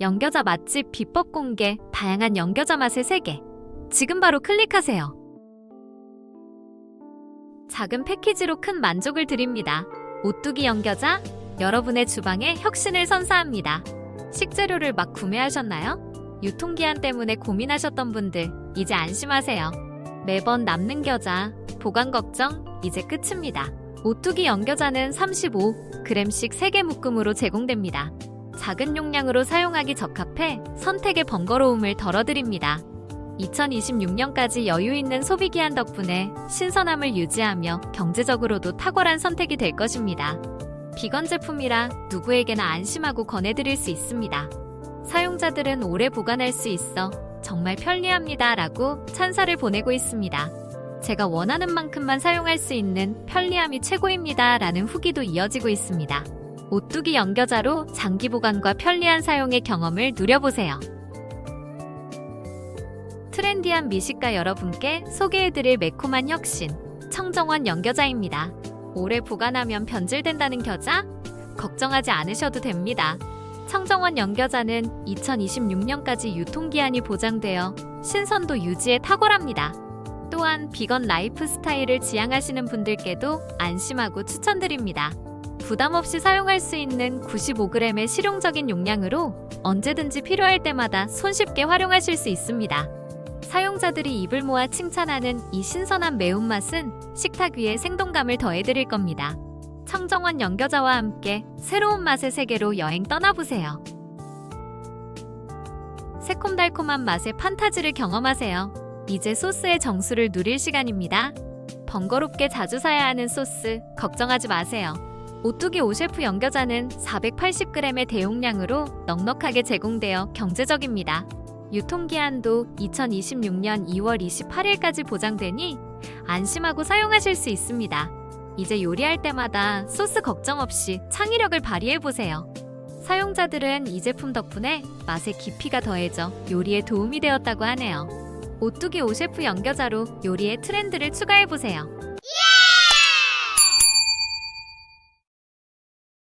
연겨자 맛집 비법 공개, 다양한 연겨자 맛의 세계. 지금 바로 클릭하세요. 작은 패키지로 큰 만족을 드립니다. 오뚜기 연겨자, 여러분의 주방에 혁신을 선사합니다. 식재료를 막 구매하셨나요? 유통기한 때문에 고민하셨던 분들, 이제 안심하세요. 매번 남는 겨자, 보관 걱정, 이제 끝입니다. 오뚜기 연겨자는 35g씩 3개 묶음으로 제공됩니다. 작은 용량으로 사용하기 적합해 선택의 번거로움을 덜어드립니다. 2026년까지 여유 있는 소비 기한 덕분에 신선함을 유지하며 경제적으로도 탁월한 선택이 될 것입니다. 비건 제품이라 누구에게나 안심하고 권해드릴 수 있습니다. 사용자들은 오래 보관할 수 있어 정말 편리합니다. 라고 찬사를 보내고 있습니다. 제가 원하는 만큼만 사용할 수 있는 편리함이 최고입니다. 라는 후기도 이어지고 있습니다. 오뚜기 연겨자로 장기 보관과 편리한 사용의 경험을 누려보세요. 트렌디한 미식가 여러분께 소개해드릴 매콤한 혁신, 청정원 연겨자입니다. 오래 보관하면 변질된다는 겨자? 걱정하지 않으셔도 됩니다. 청정원 연겨자는 2026년까지 유통기한이 보장되어 신선도 유지에 탁월합니다. 또한 비건 라이프 스타일을 지향하시는 분들께도 안심하고 추천드립니다. 부담 없이 사용할 수 있는 95g의 실용적인 용량으로 언제든지 필요할 때마다 손쉽게 활용하실 수 있습니다. 사용자들이 입을 모아 칭찬하는 이 신선한 매운맛은 식탁 위에 생동감을 더해드릴 겁니다. 청정원 연겨자와 함께 새로운 맛의 세계로 여행 떠나보세요. 새콤달콤한 맛의 판타지를 경험하세요. 이제 소스의 정수를 누릴 시간입니다. 번거롭게 자주 사야 하는 소스 걱정하지 마세요. 오뚜기 오셰프 연겨자는 480g의 대용량으로 넉넉하게 제공되어 경제적입니다. 유통기한도 2026년 2월 28일까지 보장되니 안심하고 사용하실 수 있습니다. 이제 요리할 때마다 소스 걱정 없이 창의력을 발휘해보세요. 사용자들은 이 제품 덕분에 맛의 깊이가 더해져 요리에 도움이 되었다고 하네요. 오뚜기 오셰프 연겨자로 요리의 트렌드를 추가해보세요.